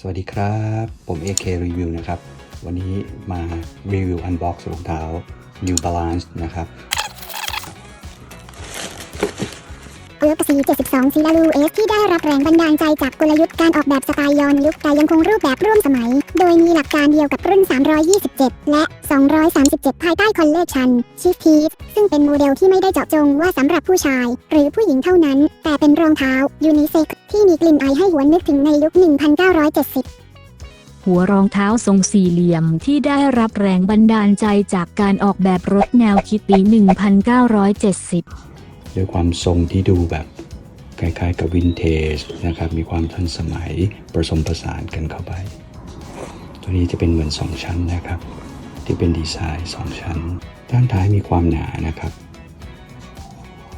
สวัสดีครับ ผม AK Review นะครับ วันนี้มารีวิวอันบ็อกซ์รองเท้า New Balance นะครับ ร์กซี72 ซีลาลูเอสที่ได้รับแรงบันดาลใจจากกลยุทธ์การออกแบบสไตล์ย้อนยุคแต่ยังคงรูปแบบร่วมสมัย โดยมีหลักการเดียวกับรุ่น 327 และ 237 ภายใต้คอลเลกชันชิฟทีฟซึ่งเป็นโมเดลที่ไม่ได้เจาะจงว่าสำหรับผู้ชาย หรือผู้หญิงเท่านั้น แต่เป็นรองเท้ายูนิเซ็กที่มีกลิ่นอายให้หวนนึกถึงในยุค 1970หัวรองเท้าทรงสี่เหลี่ยมที่ได้รับแรงบันดาลใจจากการออกแบบรถแนวคิดปี1970 ด้วยความทรงที่ดูแบบคล้ายๆกับวินเทจนะครับ มีความทันสมัยผสมผสานกันเข้าไป ตัวนี้จะเป็นเหมือน 2 ชั้นนะครับ ที่เป็นดีไซน์ 2 ชั้น ด้านท้ายมีความหนานะครับ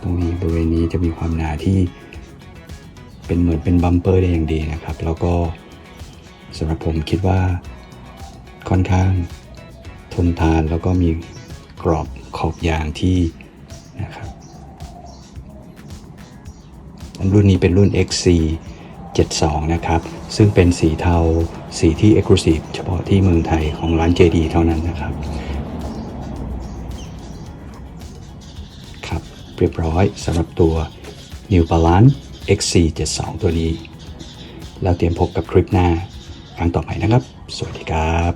ตรงนี้บริเวณนี้จะมีความหนาที่เป็นเหมือนเป็นบัมเปอร์ได้อย่างดีนะครับ แล้วก็สำหรับผมคิดว่าค่อนข้างทนทานแล้วก็มีกรอบขอบยางที่นะครับ รุ่นนี้เป็นรุ่น XC 72 นะครับ ซึ่งเป็นสีเทา สีที่ Exclusive เฉพาะที่เมืองไทยของร้าน JD เท่านั้นนะครับ ครับ เรียบร้อยสำหรับตัว New Balance XC 72 ตัวนี้แล้วเตรียมพบกับคลิปหน้าครั้งต่อไปนะครับ สวัสดีครับ